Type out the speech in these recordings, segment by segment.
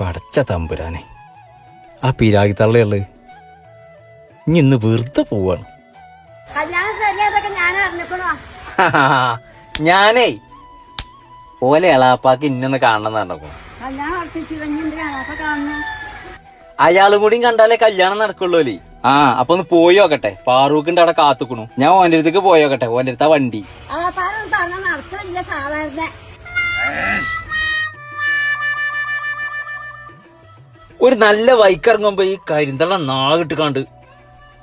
പടച്ച തമ്പുരാനെ. ആ പിരാഗി തള്ളയുള്ള ഇന്ന് വെറുതെ പോവാണ്. ഞാനേ ഓലെ എളാപ്പാക്കി ഇന്നൊന്ന് കാണണം. നടക്കും അയാളും കൂടി കണ്ടാലേ കല്യാണം നടക്കുള്ളൂ ആ അപ്പൊ ഒന്ന് പോയി നോക്കട്ടെ. ഫാറൂഖിന്റെ അവിടെ കാത്തുക്കണു. ഞാൻ ഓന്റെ അടുത്തേക്ക് പോയി നോക്കട്ടെ. ഓന്റെ അടുത്ത വണ്ടി. ഒരു നല്ല വൈക്കിറങ്ങുമ്പോ ഈ കരിന്തള്ള നാകിട്ട് കണ്ട്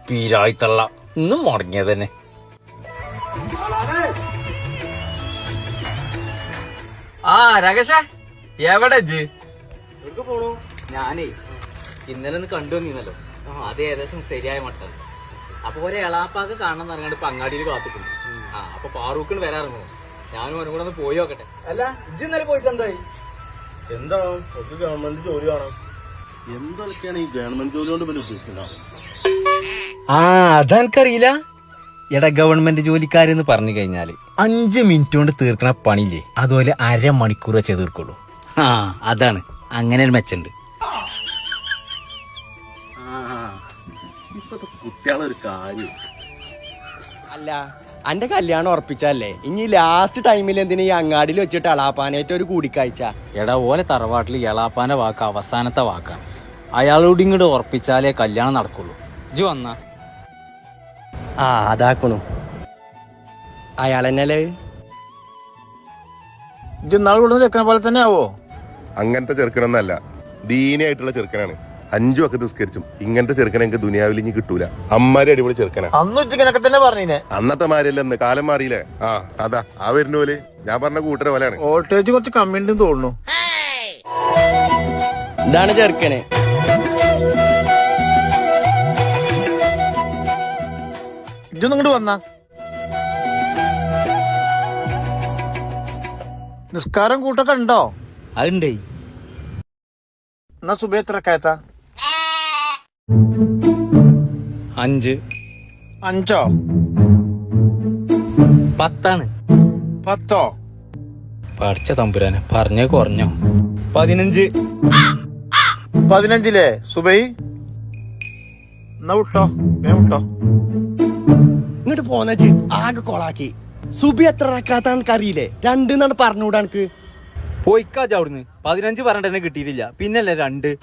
പീരായിത്തള്ള. ഇന്നും മുടങ്ങിയത് തന്നെ. ആ രകശ എവിടെ ജ് പോണു? ഞാനേ ഇന്നലെ ഒന്ന് കണ്ടു വന്നീന്നല്ലോ. അത് ഏകദേശം ശരിയായ മട്ടാണ്. അപ്പൊ ഒരു എളാപ്പാക്ക് കാണണം ഇറങ്ങാണ്ട് ഇപ്പൊ അങ്ങാടിയിൽ കാത്തിക്കുന്നു. ആ അപ്പൊ പാറൂക്കിന് വരാറുണ്ടോ ഞാനും അവനും കൂടെ ഒന്ന് പോയി നോക്കട്ടെ. അല്ല ഇജ്ജ് ഇന്നലെ പോയിട്ട് എന്തായി? എന്താണ് ഒരു ഗവൺമെന്റ് ജോലി വേണം. എന്തൊക്കെയാണ് ഈ ഗവൺമെന്റ് ജോലി കൊണ്ട് പിന്നെ ഉദ്ദേശിക്കുന്നത്? ആ അതെനിക്കറിയില്ല. എടാ ഗവൺമെന്റ് ജോലിക്കാരെന്ന് പറഞ്ഞു കഴിഞ്ഞാൽ അഞ്ച് മിനിറ്റ് കൊണ്ട് തീർക്കണ പണിയില്ലേ? അതുപോലെ അരമണിക്കൂർ വെച്ചേ തീർക്കുള്ളൂ. ആ അതാണ്. അങ്ങനെ ഒരു മെച്ചുണ്ട് കുട്ടികളൊരു കാര്യം. അല്ല അന്റെ കല്യാണം ഉറപ്പിച്ചല്ലേ ഇനി ലാസ്റ്റ് ടൈമിൽ എന്തിനാ ഈ അങ്ങാടിയിൽ വെച്ചിട്ട് അളാപ്പാനായിട്ട് ഒരു കൂടിക്കാഴ്ച? എടാ ഓലെ തറവാട്ടിൽ എളാപ്പാന്റെ വാക്ക് അവസാനത്തെ വാക്കാണ്. അയാളോട് ഇങ്ങോട്ട് ഉറപ്പിച്ചാലേ കല്യാണം നടക്കുള്ളൂ. ഇജു വന്ന. ആ അതാക്കണു. അയാളെന്നല്ലേ? ഇത് നാളെ കൊണ്ടുവന്ന് ചെക്കനെ പോലെ തന്നെ ആവോ? അങ്ങനത്തെ ചെറുക്കനൊന്നല്ല. ദീനായിട്ടുള്ള ചെറുക്കനാണ്. അഞ്ചു ഒക്കെ നിസ്കരിച്ചും. ഇങ്ങനത്തെ ചെറുക്കനെ എനിക്ക് ദുനിയാവിൽ ഇനി കിട്ടൂല. അമ്മാരി അടിപൊളി ചെറുക്കനാ. അന്ന് ഉച്ചക്കനൊക്കെ തന്നെ അന്നത്തെ മാരിയല്ലെന്ന് കാലം മാറിയില്ലേ? ആ അതാ ആ വരുന്ന പോലെ. ഞാൻ പറഞ്ഞ കൂട്ടരെ പോലെയാണ്. വോൾട്ടേജ് കുറച്ച് കമ്മി ഉണ്ടെന്ന് തോന്നുന്നു. ഇതാണ് ചെറുക്കനെ. ഇതൊന്നും ഇങ്ങോട്ട് വന്നാ. നിസ്കാരം കൂട്ടൊക്കെ ഉണ്ടോ? അതുണ്ടേ. എന്നാ സുബേത്ര കയത്ത അഞ്ച്. അഞ്ചോ? പത്താണ്. പത്തോ? പഠിച്ച തമ്പുരാനെ പറഞ്ഞേ കുറഞ്ഞോ? പതിനഞ്ച്. പതിനഞ്ചിലേ സുബൈ? എന്നാ വിട്ടോ വേ വിട്ടോ. ഇങ്ങോട്ട് പോന്നച്ച് ആകെ കൊളാക്കി. സുബി എത്ര റക്കാത്താന്ന് അറിയില്ലേ രണ്ട് എന്നാണ് പറഞ്ഞുകൂടാ എനിക്ക്. പോയിക്കാജ് അവിടുന്ന്. പതിനഞ്ച് പറഞ്ഞിട്ട് തന്നെ കിട്ടിയിട്ടില്ല. പിന്നല്ലേ രണ്ട്.